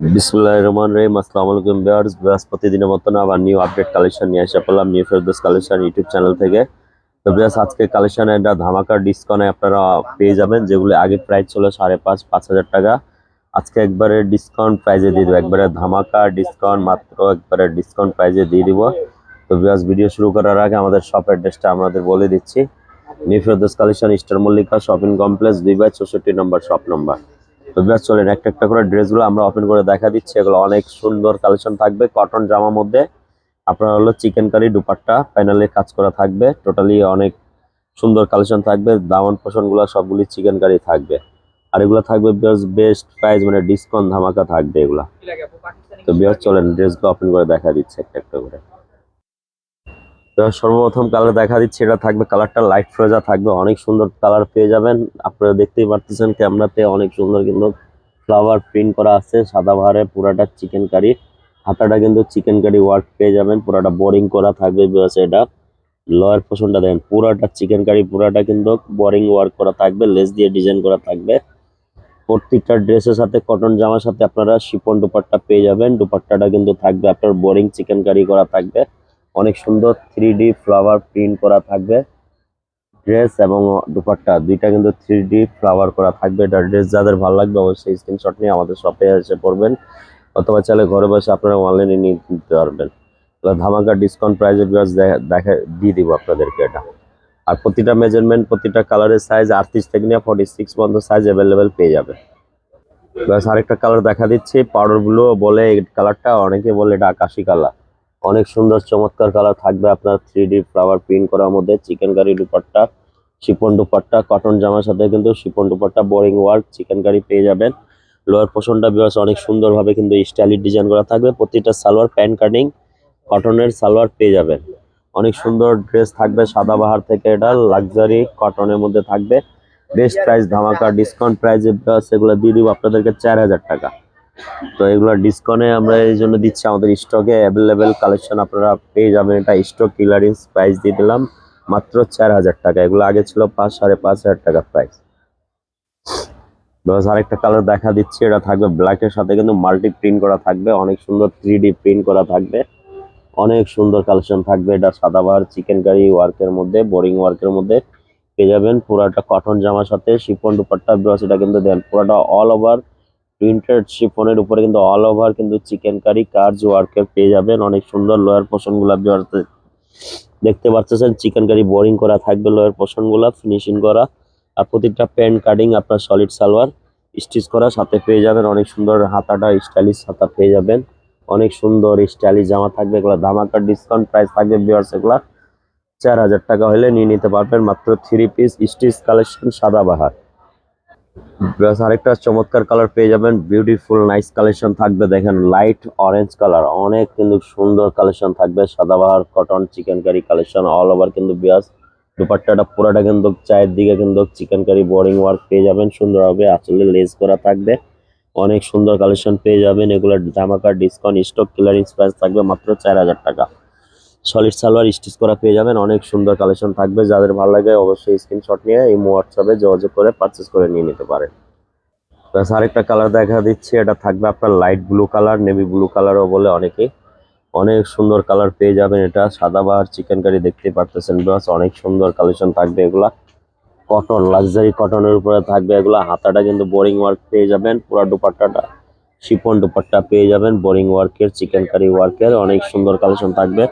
বিসমুল্লাহ রহমান রহিম, আসসালামু আলাইকুম বিয়ার্স বৃহস্পতি দিনের মতন আবার নিউ আপডেট কালেকশন নিয়ে এসে পড়লাম new Ferdous collection YouTube channel থেকে। তো বিয়ার্স আজকে কালেকশন একটা ধামাকার ডিসকাউন্টে আপনারা পেয়ে যাবেন, যেগুলো আগে প্রাইস ছিল সাড়ে পাঁচ পাঁচ হাজার টাকা। আজকে একবারে ডিসকাউন্ট প্রাইজে দিয়ে দেবো, একবারে ধামাকা ডিসকাউন্ট মাত্র একবারে ডিসকাউন্ট প্রাইজে দিয়ে দিব। তো বিয়ার্স ভিডিও শুরু করার আগে আমাদের শপ অ্যাড্রেসটা আমাদের বলে দিচ্ছি। New Ferdous collection Star Mallika shopping complex দুই বাই চৌষট্টি নম্বর শপ নম্বর তো ব্যাস চলেন একটা একটা করে ড্রেসগুলো আমরা ওপেন করে দেখা দিচ্ছি। এগুলো অনেক সুন্দর কালেকশন থাকবে কটন জামার মধ্যে। আপনার হলো চিকেন কারি দুপাট্টা প্যানেলে কাজ করা থাকবে। টোটালি অনেক সুন্দর কালেকশন থাকবে দামান পোষণগুলো সবগুলি চিকেন কারি থাকবে। আর এগুলো থাকবে বেশ বেস্ট প্রাইস মানে ডিসকাউন্ট ধামাকা থাকবে এগুলা। তো বেশ চলেন ড্রেসগুলো ওপেন করে দেখা দিচ্ছে একটা একটা করে। সর্বপ্রথম কালার দেখা দিচ্ছে, এটা থাকবে কালারটা লাইট ফ্রেজা থাকবে। অনেক সুন্দর কালার পেয়ে যাবেন। আপনারা দেখতেই পারতেছেন ক্যামেরাতে অনেক সুন্দর কিন্তু ফ্লাওয়ার প্রিন্ট করা আছে, সাদা ভারে পুরাটা চিকেন কারি হাতাটা কিন্তু চিকেন কারি ওয়ার্ক পেয়ে যাবেন, পুরাটা বোরিং করা থাকবে বিকজ এটা। লয়ার পোষণটা দেখেন, পুরাটা চিকেন কারি পুরাটা কিন্তু বোরিং ওয়ার্ক করা থাকবে লেস দিয়ে ডিজাইন করা থাকবে। প্রত্যেকটা ড্রেসের সাথে কটন জামার সাথে আপনারা শিপন দুপাট্টা পেয়ে যাবেন। দুপাট্টাটা কিন্তু থাকবে আপনার বোরিং চিকেন কারি করা থাকবে। অনেক সুন্দর থ্রি ডি ফ্লাওয়ার প্রিন্ট করা থাকবে। ড্রেস এবং দুপাট্টা, দুইটা কিন্তু থ্রি ডি ফ্লাওয়ার করা থাকবে। এটা ড্রেস যাদের ভালো লাগবে অবশ্যই স্ক্রিনশট নিয়ে আমাদের শপে এসে পড়বেন। অথবা চাইলে ঘরে বসে আপনারা অনলাইনে নিয়ে নিতে পারবেন। ধামাকা ডিসকাউন্ট প্রাইসে বিকজ দেখা দিয়ে দিব আপনাদেরকে এটা। আর প্রতিটা মেজারমেন্ট প্রতিটা কালারের সাইজ আটত্রিশ থেকে নিয়ে ফর্টি সিক্স পর্যন্ত সাইজ অ্যাভেলেবেল পেয়ে যাবে ব্যাস, আরেকটা কালার দেখা দিচ্ছি। পাউডার ব্লু বলে এই কালারটা অনেকে বলে এটা আকাশি কালার অনেক সুন্দর চমৎকার কালার থাকবে আপনার থ্রি ডি ফ্লাওয়ার প্রিন্ট করার মধ্যে chikankari dupatta chiffon dupatta cotton জামার সাথে কিন্তু chiffon dupatta boring work chikankari পেয়ে যাবেন। লোয়ার পোর্শনটা বিকজ অনেক সুন্দরভাবে কিন্তু স্টাইলিশ ডিজাইন করা থাকবে। প্রতিটা সালোয়ার প্যান্ট কাটিং কটনের সালোয়ার পেয়ে যাবেন। অনেক সুন্দর ড্রেস থাকবে সাদাবাহার থেকে এটা লাক্সারি কটনের মধ্যে থাকবে। বেস্ট প্রাইস ধামাকা ডিসকাউন্ট প্রাইসে সেগুলো দিয়ে দিব আপনাদেরকে চার হাজার টাকা। তো এগুলো ডিসকাউন্টে আমরা এই জন্য দিচ্ছি। আমাদের স্টকে অ্যাভেলেবেল কালেকশন আপনারা পেয়ে যাবেন। এটা স্টক ক্লিয়ারেন্স প্রাইস দিয়ে দিলাম। মাত্র চার হাজার টাকা। এগুলো আগে ছিল পাঁচ, সাড়ে পাঁচ হাজার টাকা প্রাইস বাস আরেকটা কালার দেখা দিচ্ছি। এটা থাকবে ব্ল্যাকের সাথে কিন্তু মাল্টি প্রিন্ট করা থাকবে। অনেক সুন্দর থ্রি প্রিন্ট করা থাকবে। অনেক সুন্দর কালেকশন থাকবে। এটা সাদাবার চিকেন কারি ওয়ার্কের মধ্যে বোরিং ওয়ার্কের মধ্যে পেয়ে যাবেন। পুরাটা কটন জামার সাথে শিপন দুপাট্টা ব্রাস এটা কিন্তু দেন। পুরাটা অল ওভার প্রিন্টেড শিফনের উপরে কিন্তু অল ওভার কিন্তু চিকেন কারি কার্জ ওয়ার্কের পেয়ে যাবেন। অনেক সুন্দর লোয়ার পোষণগুলা দেখতে পাচ্ছেন চিকেন কারি বোরিং করা থাকবে লোয়ার পোষণগুলা ফিনিশিং করা। আর প্রতিটা প্যান্ট কাটিং আপনার সলিড সালোয়ার স্টিচ করা, সাথে পেয়ে যাবেন। অনেক সুন্দর হাতাটা স্টাইলিশ হাতা পেয়ে যাবেন। অনেক সুন্দর স্টাইলিশ জামা থাকবে। এগুলো ধামাকার ডিসকাউন্ট প্রাইস থাকবে বিয়ার্স এগুলা। চার হাজার টাকা হলে নিয়ে নিতে পারবেন। মাত্র থ্রি পিস স্টিচ কালেকশন সাদা বাহার। প্লাস আরেকটা চমৎকার কালার পেয়ে যাবেন। বিউটিফুল নাইস কালেকশন থাকবে। দেখেন লাইট অরেঞ্জ কালার অনেক কিন্তু সুন্দর কালেকশন থাকবে। Sadabahar cotton chikankari collection all over কিন্তু বিয়াস, দুপাট্টাটা পুরাটা কিন্তু চায়ের দিকে কিন্তু চিকেন কারি বোরিং ওয়ার্ক পেয়ে যাবেন। সুন্দরভাবে আসলে লেস করা থাকবে। অনেক সুন্দর কালেকশন পেয়ে যাবেন। এগুলোর জামাকার ডিসকাউন্ট স্টক ক্লিয়ারিংস প্রাইস থাকবে মাত্র চার হাজার টাকা। সলিড সালোয়ার স্টিচ করা পেয়ে যাবেন। অনেক সুন্দর কালেকশন থাকবে। যাদের ভালো লাগে অবশ্যই স্ক্রিনশট নিয়ে এই হোয়াটসঅ্যাপে যোগাযোগ করে পারচেস করে নিয়ে নিতে পারেন। প্লাস আরেকটা কালার দেখা দিচ্ছে। এটা থাকবে আপনার light blue colour navy blue কালারও বলে অনেকে অনেক সুন্দর কালার পেয়ে যাবেন এটা। সাদাবাহার চিকেন কারি দেখতে পারতেছেন। বাস অনেক সুন্দর কালেকশন থাকবে এগুলা। কটন লাক্সারি কটনের উপরে থাকবে এগুলা। হাতাটা কিন্তু বোরিং ওয়ার্ক পেয়ে যাবেন। পুরো দুপাট্টাটা শিপন দুপাট্টা পেয়ে যাবেন। বোরিং ওয়ার্কের চিকেন কারি ওয়ার্কের অনেক সুন্দর কালেকশন থাকবে।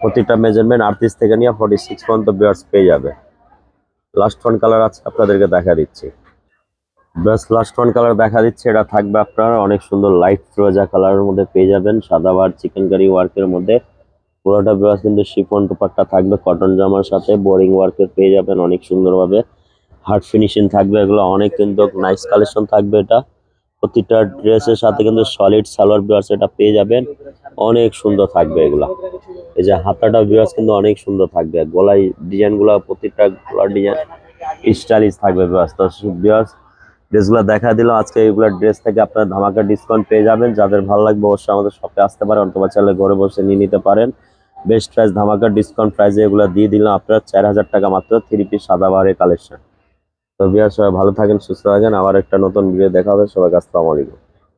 প্রতিটা মেজারমেন্ট আটত্রিশ থেকে নিয়ে ফর্টি সিক্স পর্যন্ত বিয়ার্স পেয়ে যাবে। লাস্ট ওয়ান কালার আছে আপনাদেরকে দেখা দিচ্ছি। ব্যাস লাস্ট ওয়ান কালার দেখা দিচ্ছে, এটা থাকবে আপনার অনেক সুন্দর লাইট ফ্রোজা কালারের মধ্যে পেয়ে যাবেন সাদাবার চিকেন কারি ওয়ার্কের মধ্যে। পুরোটা ব্রাশ কিন্তু শিফন দুপাট্টা থাকবে কটন জামার সাথে বোরিং ওয়ার্কের পেয়ে যাবেন অনেক সুন্দরভাবে। হার্ড ফিনিশিং থাকবে, এগুলো অনেক কিন্তু নাইস কালেকশন থাকবে এটা। প্রতিটা ড্রেসের সাথে কিন্তু সলিড সালোয়ার ব্রাশ এটা পেয়ে যাবেন, অনেক সুন্দর থাকবে এগুলা। এই যে হাতাটা ব্রাশ কিন্তু অনেক সুন্দর থাকবে। গলায় ডিজাইনগুলো প্রতিটা গলার ডিজাইন স্টাইলিশ থাকবে ব্রাশ তো ব্রাশ ড্রেসগুলো দেখা দিল, আজকে এগুলো ড্রেস থেকে আপনার ধামাকা ডিসকাউন্ট পেয়ে যাবেন। যাদের ভালো লাগবে অবশ্যই আমাদের শপে আসতে পারেন অথবা চাইলে ঘরে বসে নিয়ে নিতে পারেন। বেস্ট প্রাইস ধামাকা ডিসকাউন্ট প্রাইসে এগুলো দিয়ে দিলাম আপনার চার হাজার টাকা মাত্র থ্রি পিস সাদা বাহারের কালেকশন তো বিয়ার সবাই ভালো থাকেন, সুস্থ থাকেন। আবার একটা নতুন ভিডিও দেখা হবে সবাইকে আসসালামু আলাইকুম।